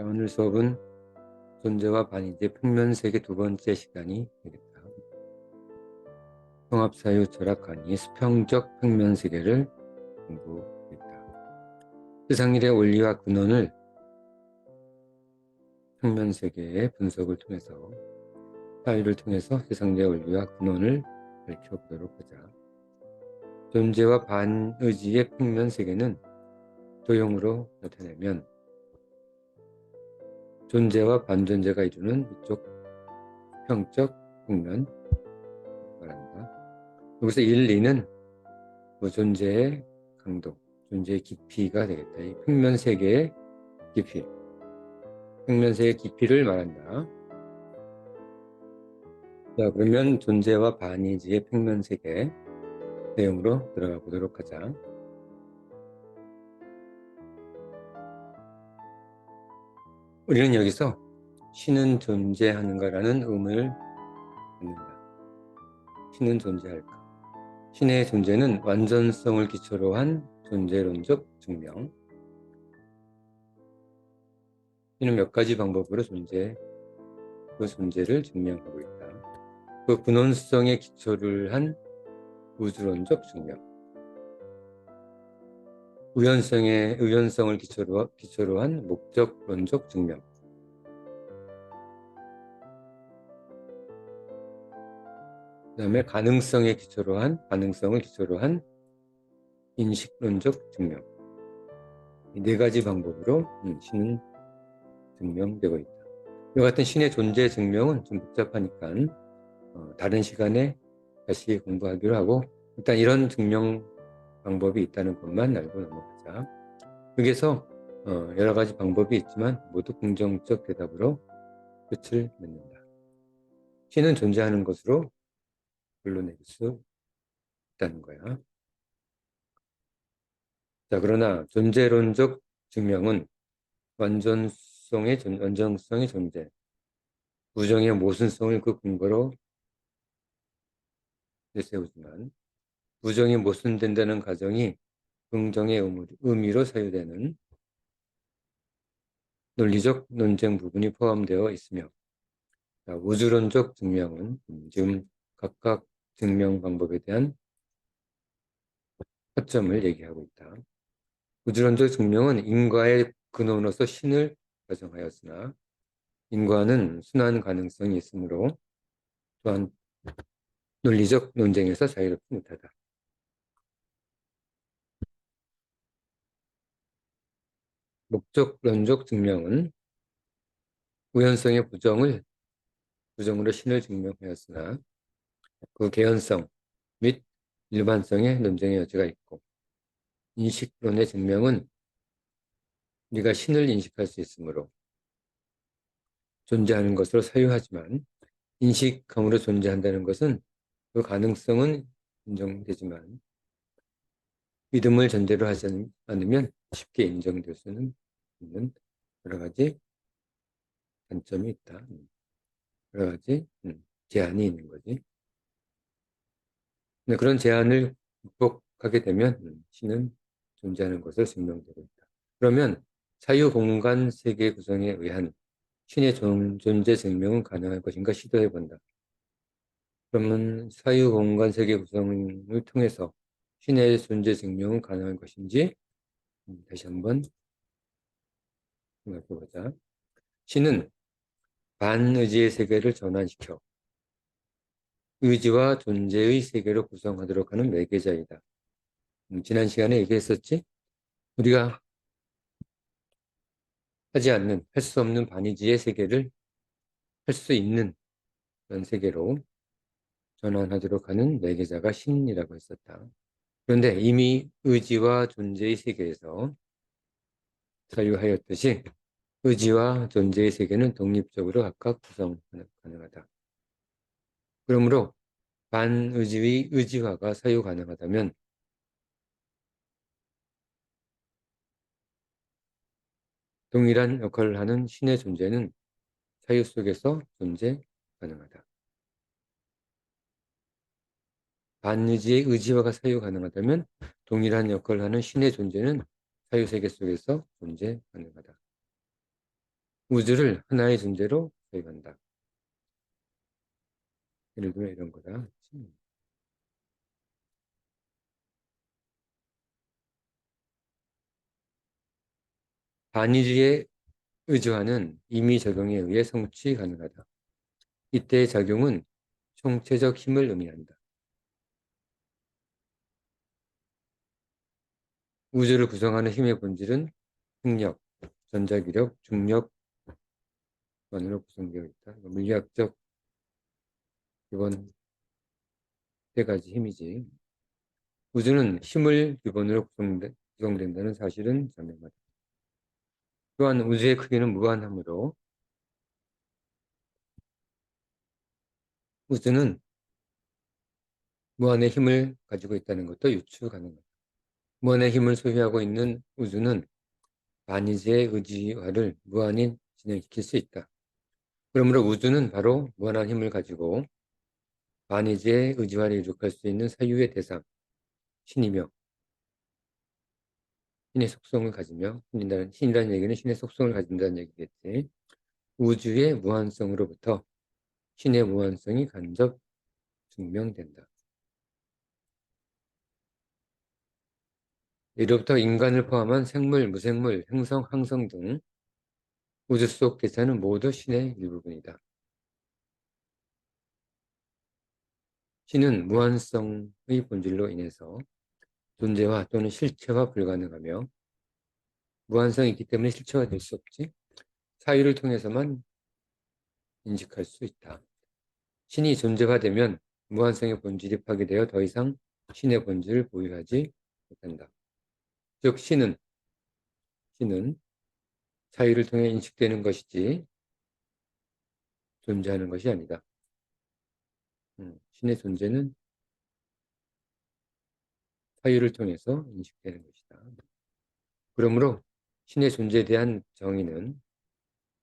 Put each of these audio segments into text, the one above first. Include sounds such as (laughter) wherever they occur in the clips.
자, 오늘 수업은 존재와 반이제 평면세계 두 번째 시간이 되겠다. 통합사유 철학 강의 수평적 평면세계를 공부했다. 세상 일의 원리와 근원을 평면세계의 분석을 통해서 사유를 통해서 세상 일의 원리와 근원을 밝혀보도록 하자. 존재와 반의지의 평면세계는 도형으로 나타내면 존재와 반존재가 이루는 이쪽 평적 평면 말합니다. 여기서 1, 2는 뭐 존재의 강도, 존재의 깊이가 되겠다. 이 평면 세계의 깊이, 평면 세계의 깊이를 말한다. 자, 그러면 존재와 반이지의 평면 세계 내용으로 들어가 보도록 하자. 우리는 여기서 신은 존재하는가라는 의문을 갖는다. 신은 존재할까? 신의 존재는 완전성을 기초로 한 존재론적 증명. 신은 몇 가지 방법으로 존재, 그 존재를 증명하고 있다. 그 근원성의 기초를 한 우주론적 증명. 우연성의 의연성을 기초로, 기초로 한 목적론적 증명. 그 다음에 가능성의 기초로 한, 가능성을 기초로 한 인식론적 증명. 이 네 가지 방법으로 음, 신은 증명되고 있다. 이 같은 신의 존재 증명은 좀 복잡하니까 어, 다른 시간에 다시 공부하기로 하고 일단 이런 증명 방법이 있다는 것만 알고 넘어가자. 여기서 어, 여러 가지 방법이 있지만 모두 긍정적 대답으로 끝을 맺는다. 신은 존재하는 것으로 불러낼 수 있다는 거야. 자, 그러나 존재론적 증명은 완전성의 존, 완전성의 존재, 부정의 모순성을 그 근거로 내세우지만 부정이 모순된다는 가정이 긍정의 의미로 사유되는 논리적 논쟁 부분이 포함되어 있으며 우주론적 증명은 지금 각각 증명 방법에 대한 허점을 얘기하고 있다. 우주론적 증명은 인과의 근원으로서 신을 가정하였으나 인과는 순환 가능성이 있으므로 또한 논리적 논쟁에서 자유롭지 못하다. 목적론적 증명은 우연성의 부정을 부정으로 신을 증명하였으나 그 개연성 및 일반성의 논쟁의 여지가 있고 인식론의 증명은 우리가 신을 인식할 수 있으므로 존재하는 것으로 사유하지만 인식함으로 존재한다는 것은 그 가능성은 인정되지만 믿음을 전제로 하지 않으면 쉽게 인정될 수는 있는 여러 가지 단점이 있다. 여러 가지 음, 제한이 있는 거지. 그런 제한을 극복하게 되면 신은 존재하는 것을 증명되고 있다. 그러면 사유공간 세계 구성에 의한 신의 존재 증명은 가능할 것인가 시도해 본다. 그러면 사유 공간 세계 구성을 통해서 신의 존재 증명은 가능한 것인지 음, 다시 한번 생각해 보자. 신은 반의지의 세계를 전환시켜 의지와 존재의 세계로 구성하도록 하는 매개자이다. 음, 지난 시간에 얘기했었지? 우리가 하지 않는, 할 수 없는 반의지의 세계를 할 수 있는 그런 세계로 전환하도록 하는 매개자가 신이라고 했었다. 그런데 이미 의지와 존재의 세계에서 사유하였듯이 의지와 존재의 세계는 독립적으로 각각 구성 가능하다. 그러므로 반의지의 의지화가 사유 가능하다면 동일한 역할을 하는 신의 존재는 사유 속에서 존재 가능하다. 반의지의 의지화가 사유 가능하다면 동일한 역할을 하는 신의 존재는 사유 세계 속에서 존재 가능하다. 우주를 하나의 존재로 사유한다. 예를 들어 이런 거다. 반의주의 의주화는 임의 적용에 의해 성취 가능하다. 이때의 작용은 총체적 힘을 의미한다. 우주를 구성하는 힘의 본질은 핵력, 전자기력, 중력만으로 구성되어 있다. 물리학적 기본 세 가지 힘이지. 우주는 힘을 기본으로 구성된다는 사실은 자명하다. 또한 우주의 크기는 무한하므로 우주는 무한의 힘을 가지고 있다는 것도 유추 가능합니다. 무한의 힘을 소유하고 있는 우주는 반이지의 의지화를 무한히 진행시킬 수 있다. 그러므로 우주는 바로 무한한 힘을 가지고 반이지의 의지화를 이룩할 수 있는 사유의 대상, 신이며 신의 속성을 가지며 신이라는, 신이라는 얘기는 신의 속성을 가진다는 얘기겠지. 우주의 무한성으로부터 신의 무한성이 간접 증명된다. 이로부터 인간을 포함한 생물, 무생물, 행성, 항성 등 우주 속 대체는 모두 신의 일부분이다. 신은 무한성의 본질로 인해서 존재와 또는 실체화 불가능하며 무한성이 있기 때문에 실체화 될 수 없지 사유를 통해서만 인식할 수 있다. 신이 존재화되면 무한성의 본질이 파괴되어 더 이상 신의 본질을 보유하지 못한다. 즉 신은 신은 사유를 통해 인식되는 것이지 존재하는 것이 아니다. 음, 신의 존재는 사유를 통해서 인식되는 것이다. 그러므로 신의 존재에 대한 정의는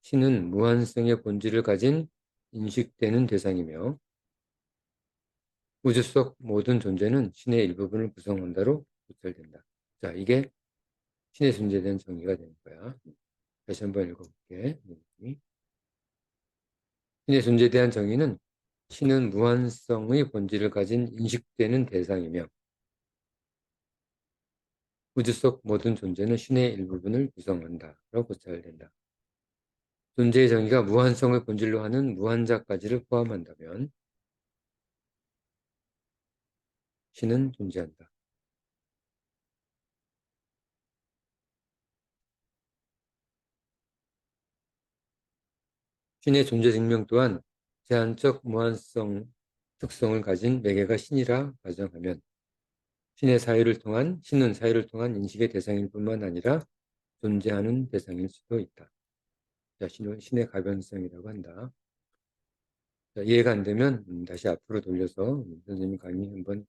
신은 무한성의 본질을 가진 인식되는 대상이며 우주 속 모든 존재는 신의 일부분을 구성한다로 구별된다. 자, 이게 신의 존재에 대한 정의가 되는 거야. 다시 한번 읽어볼게. 신의 존재에 대한 정의는 신은 무한성의 본질을 가진 인식되는 대상이며 우주 속 모든 존재는 신의 일부분을 구성한다 라고 고찰된다. 존재의 정의가 무한성을 본질로 하는 무한자까지를 포함한다면 신은 존재한다. 신의 존재 증명 또한 제한적 무한성 특성을 가진 매개가 신이라 가정하면 신의 사유를 통한 신은 사유를 통한 인식의 대상일 뿐만 아니라 존재하는 대상일 수도 있다. 자, 신은 신의 가변성이라고 한다. 자, 이해가 안 되면 음, 다시 앞으로 돌려서 음, 선생님 강의 한번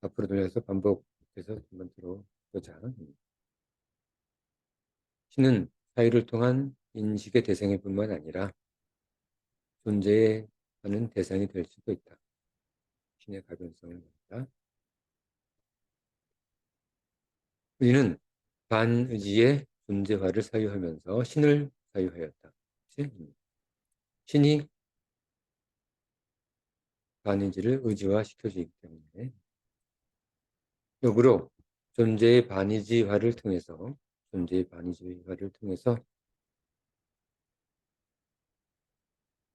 앞으로 돌려서 반복해서 한번 들어보자. 음. 신은 사유를 통한 인식의 대상일 뿐만 아니라 존재하는 대상이 될 수도 있다. 신의 가변성을 말한다. 우리는 반의지의 존재화를 사유하면서 신을 사유하였다. 신이 반의지를 의지화시켜주기 때문에 역으로 존재의 반의지화를 통해서 존재의 반의지화를 통해서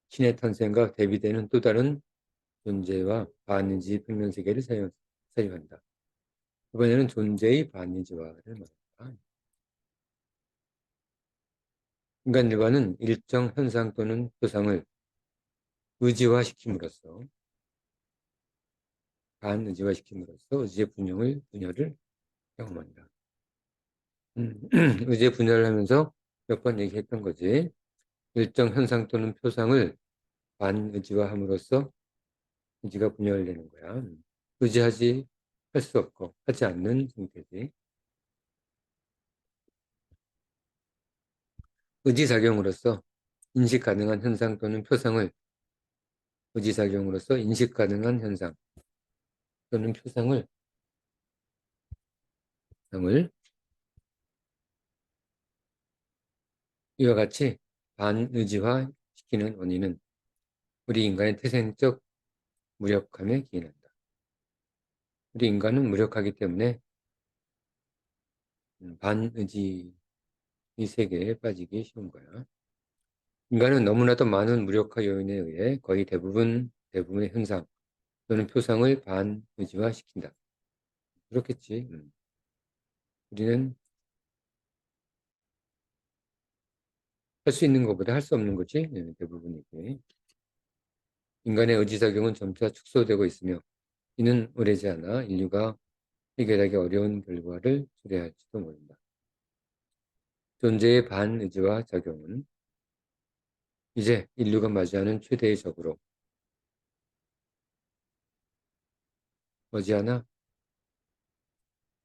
신의 탄생과 대비되는 또 다른 존재와 반의지 평면세계를 사유한다. 이번에는 존재의 반의지화를 말한다. 인간 일과는 일정 현상 또는 표상을 의지화시킴으로써 반의지화시킴으로써 의지의 분형을 분열을 경험한다. 음, (clears throat) 의지의 분열을 하면서 몇 번 얘기했던 거지. 일정 현상 또는 표상을 반의지화함으로써 의지가 분열되는 거야. 의지하지 할 수 없고 하지 않는 상태지. 의지작용으로서 인식 가능한 현상 또는 표상을 의지작용으로서 인식 가능한 현상 또는 표상을 표상을 이와 같이 반의지화 시키는 원인은 우리 인간의 태생적 무력함에 기인한다. 우리 인간은 무력하기 때문에 음, 반의지 이 세계에 빠지기 쉬운 거야. 인간은 너무나도 많은 무력화 요인에 의해 거의 대부분, 대부분의 현상 또는 표상을 반의지화 시킨다. 그렇겠지. 음. 우리는 할 수 있는 것보다 할 수 없는 거지. 네, 대부분이지. 인간의 의지작용은 점차 축소되고 있으며 이는 오래지 않아 인류가 해결하기 어려운 결과를 초래할지도 모른다. 존재의 반의지와 작용은 이제 인류가 맞이하는 최대의 적으로 머지않아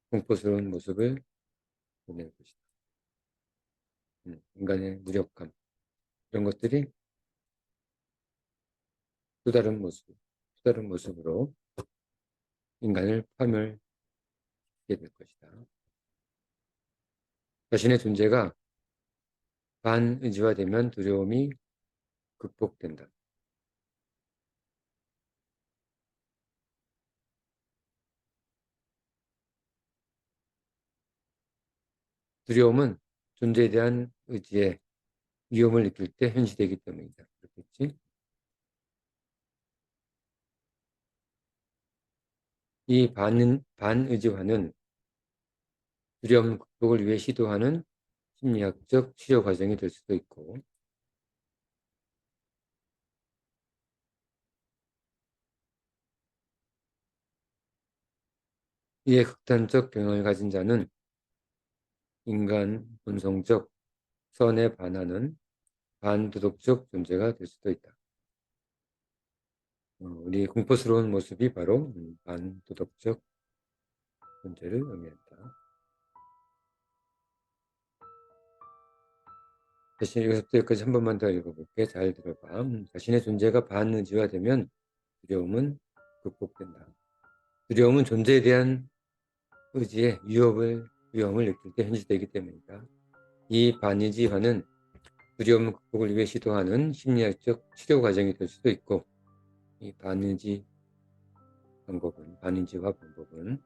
공포스러운 모습을 보낼 것이다. 음, 인간의 무력감 이런 것들이 또 다른 모습, 또 다른 모습으로 인간을 파멸시키게 될 것이다. 자신의 존재가 반의지화되면 두려움이 극복된다. 두려움은 존재에 대한 의지에 위험을 느낄 때 현시되기 때문이다. 그렇겠지? 이 반, 반의지화는 두려움 극복을 위해 시도하는 심리학적 치료 과정이 될 수도 있고 이에 극단적 경향을 가진 자는 인간 본성적 선에 반하는 반도덕적 존재가 될 수도 있다. 어, 우리 공포스러운 모습이 바로 반도덕적 존재를 의미한다. 자신 여기서부터 여기까지 한 번만 더 읽어볼게. 잘 들어봐. 음, 자신의 존재가 반의지화되면 두려움은 극복된다. 두려움은 존재에 대한 의지에 위협을, 위험을 느낄 때 현실되기 때문이다. 이 반의지화는 두려움 극복을 위해 시도하는 심리학적 치료 과정이 될 수도 있고, 이 반의지 방법은, 반의지화 방법은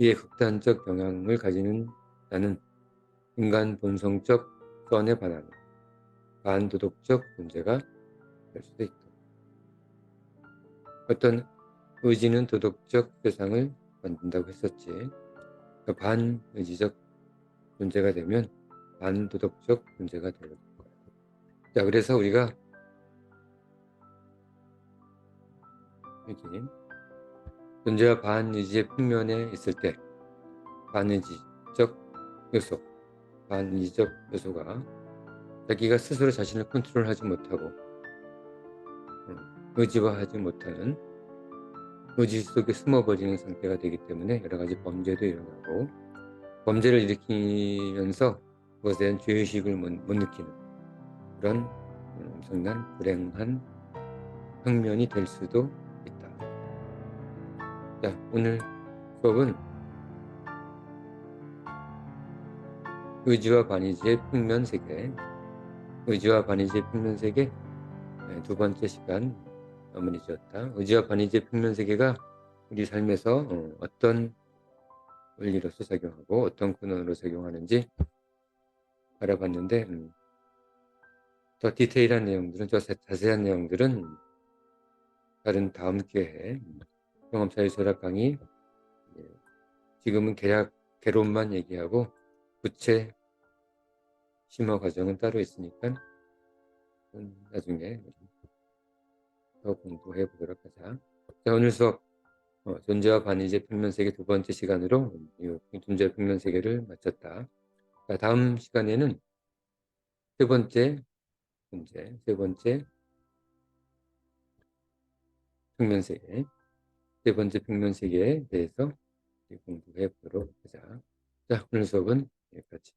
이에 극단적 경향을 가지는 자는 인간 본성적 선에 반하는 반도덕적 문제가 될 수도 있다. 어떤 의지는 도덕적 세상을 만든다고 했었지. 반의지적 존재가 되면 반도덕적 존재가 되는 거야. 자, 그래서 우리가 여기 존재와 반의지의 평면에 있을 때 반의지적 요소, 반의지적 요소가 자기가 스스로 자신을 컨트롤하지 못하고 음, 의지화하지 못하는 의지 속에 숨어버리는 상태가 되기 때문에 여러 가지 범죄도 일어나고 범죄를 일으키면서 그것에 대한 죄의식을 못, 못 느끼는 그런 엄청난 불행한 평면이 될 수도 있다. 자, 오늘 수업은 의지와 반의지의 평면 세계 의지와 반의지의 평면 세계 네, 두 번째 시간 마무리 지었다. 의지와 반의지의 평면세계가 우리 삶에서 어, 어떤 원리로서 작용하고 어떤 근원으로 작용하는지 알아봤는데 음, 더 디테일한 내용들은 더 자세한 내용들은 다른 다음 기회에 음, 경험사회설학 강의 예, 지금은 계약 개론만 얘기하고 구체 심화 과정은 따로 있으니까 나중에 더 공부해 보도록 하자. 자, 오늘 수업 어, 존재와 반의제 평면세계 두 번째 시간으로 이 존재와 평면세계를 마쳤다. 자, 다음 시간에는 세 번째 존재, 세 번째 평면세계, 세 번째 평면세계에 대해서 공부해 보도록 하자. 자, 오늘 수업은 여기까지.